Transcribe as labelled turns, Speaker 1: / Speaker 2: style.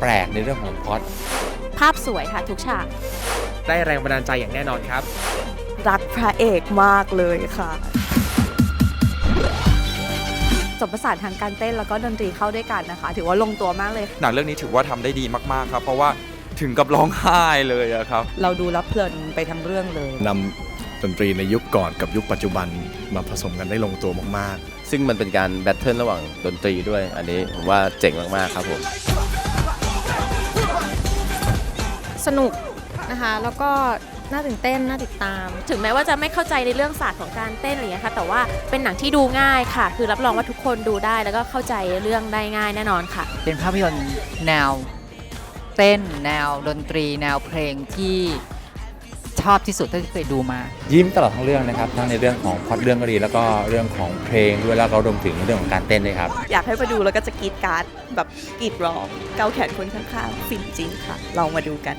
Speaker 1: แปลกในเรื่องของพล็อต
Speaker 2: ภาพสวยค่ะทุกฉาก
Speaker 3: ได้แรงบันดาลใจอย่างแน่นอนครับ
Speaker 4: รักพระเอกมากเลยค่ะ
Speaker 2: สมประสานทางการเต้นแล้วก็ดนตรีเข้าด้วยกันนะคะ ถือว่าลงตัวมากเลย
Speaker 5: หนังเรื่องนี้ถือว่าทำได้ดีมากๆครับ เพราะว่าถึงกับร้องไห้เลยอะครับ
Speaker 4: เราดูรับเพลินไปทั้งเรื่องเลย
Speaker 6: นำ ดนตรีในยุคก่อนกับยุคปัจจุบันมาผสมกันได้ลงตัวมาก
Speaker 7: ซึ่งมันเป็นการแบทเทิลระหว่างดนตรีด้วย อันนี้ผมว่าเจ๋งมากๆครับผม
Speaker 8: สนุกนะคะ แล้วก็น่าตื่นเต้น น่าติดตาม
Speaker 2: ถึงแม้ว่าจะไม่เข้าใจในเรื่องศาสตร์ของการเต้นอะไรอย่างเงี้ยค่ะ แต่ว่าเป็นหนังที่ดูง่ายค่ะ คือรับรองว่าทุกคนดูได้แล้วก็เข้าใจเรื่องได้ง่ายแน่นอนค่ะ
Speaker 9: เป็นภาพยนตร์แนวเต้นแนวดนตรี แนวเพลงที่ ชอบที่สุดเท่าที่เคยดูมา
Speaker 1: ยิ้มตลอดทั้งเรื่องนะครับทั้งในเรื่องของพล็อตเรื่องก็ดี แล้วก็เรื่องของเพลงด้วยแล้วก็รวมถึงเรื่องของการเต้นด้วยครับ
Speaker 4: อยากให้มาดูแล้วก็จะกรีดกราร์ดแบบกรีดร้องเกาแขนคนข้างๆฟินจริงค่ะลองมาดูกัน